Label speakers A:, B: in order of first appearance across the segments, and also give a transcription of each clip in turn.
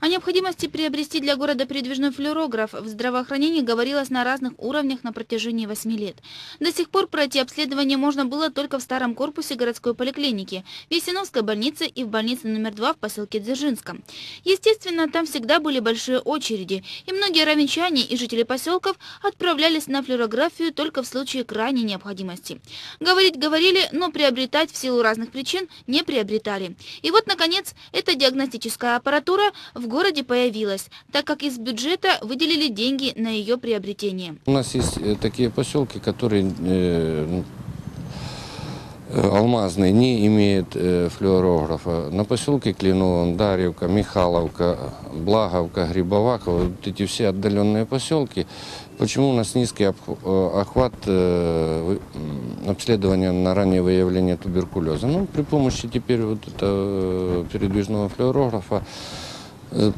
A: О необходимости приобрести для города передвижной флюорограф в здравоохранении говорилось на разных уровнях на протяжении восьми лет. До сих пор пройти обследование можно было только в старом корпусе городской поликлиники, в Есиновской больнице и в больнице номер два в поселке Дзержинском. Естественно, там всегда были большие очереди, и многие равенчане и жители поселков отправлялись на флюорографию только в случае крайней необходимости. Говорить говорили, но приобретать в силу разных причин не приобретали. И вот, наконец, эта диагностическая аппаратура в городе появилась, так как из бюджета выделили деньги на ее приобретение.
B: У нас есть э, такие поселки, которые э, ну, э, алмазные не имеют э, флюорографа. На поселке Клиновом, Дарьевка, Михайловка, Благовка, Грибовака, вот эти все отдаленные поселки. Почему у нас низкий э, охват э, обследования на раннее выявление туберкулеза? Ну, при помощи теперь вот этого передвижного флюорографа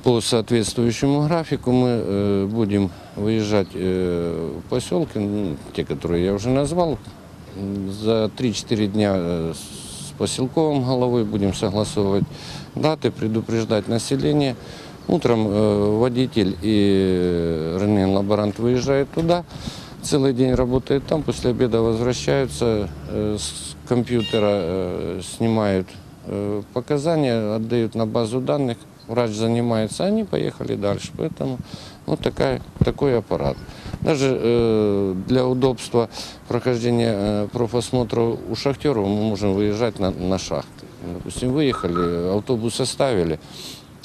B: По соответствующему графику мы э, будем выезжать э, в поселки, ну, те, которые я уже назвал. М, За 3-4 дня э, с поселковым головой будем согласовывать даты, предупреждать население. Утром э, водитель и рентген-лаборант выезжают туда, целый день работает там, после обеда возвращаются э, с компьютера, э, снимают э, показания, отдают на базу данных, врач занимается, они поехали дальше. Поэтому вот такая, такой аппарат. Даже э, для удобства прохождения э, профосмотра у шахтеров мы можем выезжать на, на шахты. Допустим, выехали, автобус оставили,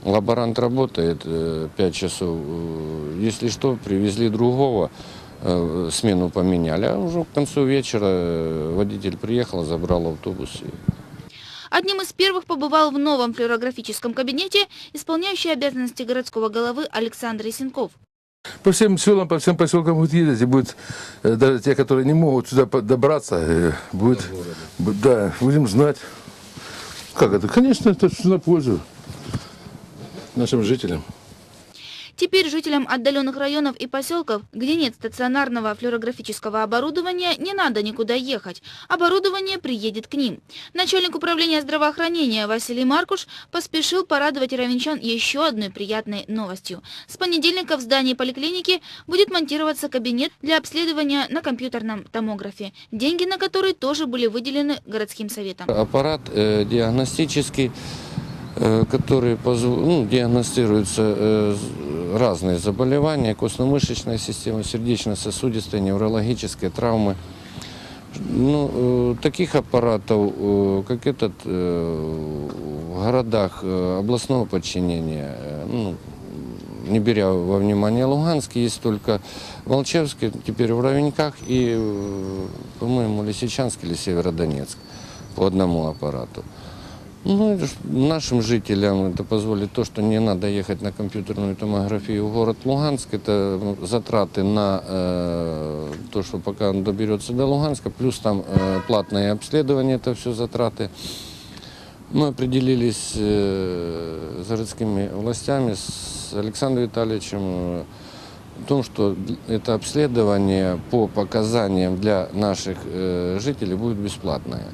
B: лаборант работает э, 5 часов. Э, Если что, привезли другого, э, смену поменяли, а уже к концу вечера э, водитель приехал, забрал автобус и
A: Одним из первых побывал в новом флюорографическом кабинете исполняющий обязанности городского головы Александр Исенков.
C: По всем селам, по всем поселкам будет ездить, и будет, э, даже те, которые не могут сюда добраться, э, будет, бу- да, будем знать. Как это? Конечно, это на пользу нашим жителям.
A: Теперь жителям отдаленных районов и поселков, где нет стационарного флюорографического оборудования, не надо никуда ехать. Оборудование приедет к ним. Начальник управления здравоохранения Василий Маркуш поспешил порадовать равенчан еще одной приятной новостью. С понедельника в здании поликлиники будет монтироваться кабинет для обследования на компьютерном томографе, деньги на который тоже были выделены городским советом.
B: аппарат э, диагностический, э, который позв- ну, диагностируется э, разные заболевания, костно-мышечная система, сердечно-сосудистые, неврологические травмы. Ну, э, таких аппаратов, как этот, в городах областного подчинения, ну, не беря во внимание Луганск, есть только Волчевский, теперь в Равеньках и, по-моему, Лисичанск или Северодонецк по одному аппарату. Ну, это ж нашим жителям это позволит то, что не надо ехать на компьютерную томографию в город Луганск. Это ну, затраты на э, то, что пока он доберется до Луганска, плюс там э, платное обследование, это все затраты. Мы определились э, с городскими властями, с Александром Витальевичем, э, в том, что д- это обследование по показаниям для наших э, жителей будет бесплатное.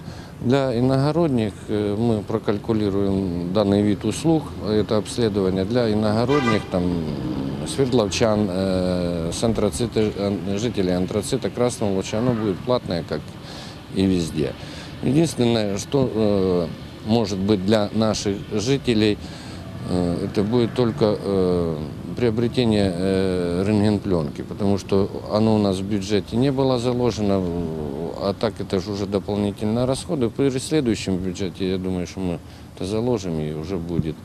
B: Для иногородних э, мы прокалькулируем данный вид услуг, это обследование для иногородних, там, свердловчан, э, жителей антрацита Красного Луча, оно будет платное, как и везде. Единственное, что э, может быть для наших жителей, э, это будет только э, приобретение э, рентгенпленки, потому что оно у нас в бюджете не было заложено, а так это же уже дополнительные расходы. При следующем бюджете, я думаю, что мы это заложим и уже будет